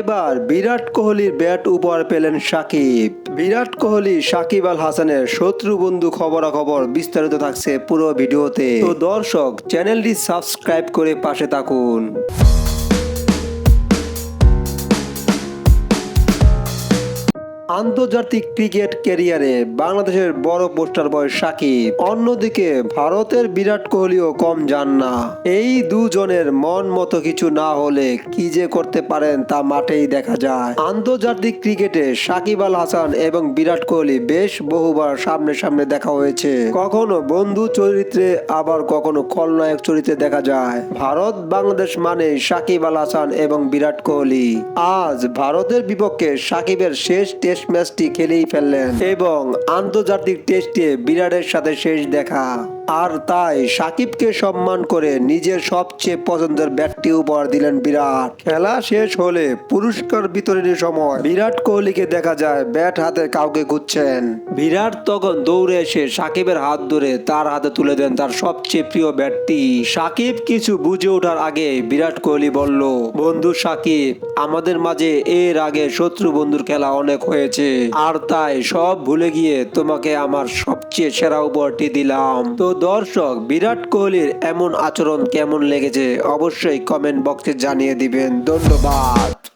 এবার বিরাট কোহলির ব্যাট উপহার পেলেন সাকিব। বিরাট কোহলি, সাকিব আল হাসানের শত্রু বন্ধু খবরাখবর বিস্তারিত থাকছে পুরো ভিডিওতে। তো দর্শক, চ্যানেলটি সাবস্ক্রাইব করে পাশে থাকুন। আন্তর্জাতিক ক্রিকেট ক্যারিয়ারে বাংলাদেশের বড় পোস্টার বয় সাকিব। অন্যদিকে ভারতের বিরাট কোহলিও কম যান না। এই দুজনের মন মতো কিছু না হলে কি যে করতে পারেন তা মাঠেই দেখা যায়। আন্তর্জাতিক ক্রিকেটে সাকিব আল হাসান এবং বিরাট কোহলি বেশ বহুবার সামনে সামনে দেখা হয়েছে। কখনো বন্ধু চরিত্রে, আবার কখনো খলনায়ক চরিত্রে দেখা যায়। ভারত বাংলাদেশ মানে সাকিব আল হাসান এবং বিরাট কোহলি। আজ ভারতের বিপক্ষে সাকিবের শেষ টেস্ট ম্যাচটি খেলেই ফেললেন। এবং আন্তর্জাতিক টেস্টে বিরাটের সাথে শেষ দেখা। আর তাই সাকিবকে সম্মান করে নিজের সবচেয়ে পছন্দের ব্যাটটি উপহার দিলেন বিরাট। খেলা শেষ হলে পুরস্কার বিতরণের সময় বিরাট কোহলিকে দেখা যায় ব্যাট হাতে কাউকে খুঁজছেন। বিরাট তখন দৌড়ে এসে সাকিবের হাত ধরে তার হাতে তুলে দেন তার সবচেয়ে প্রিয় ব্যাটটি সাকিব কিছু বুঝে ওঠার আগে বিরাট কোহলি বলল, বন্ধু সাকিব, আমাদের মাঝে এর আগে শত্রু বন্ধুর খেলা অনেক হয়েছে। আর তাই সব ভুলে গিয়ে তোমাকে আমার সবচেয়ে সেরা উপহারটি দিলাম। তো দর্শক বিরাট কোহলির এমন আচরণ কেমন লেগেছে অবশ্যই কমেন্ট বক্সে জানিয়ে দিবেন। ধন্যবাদ।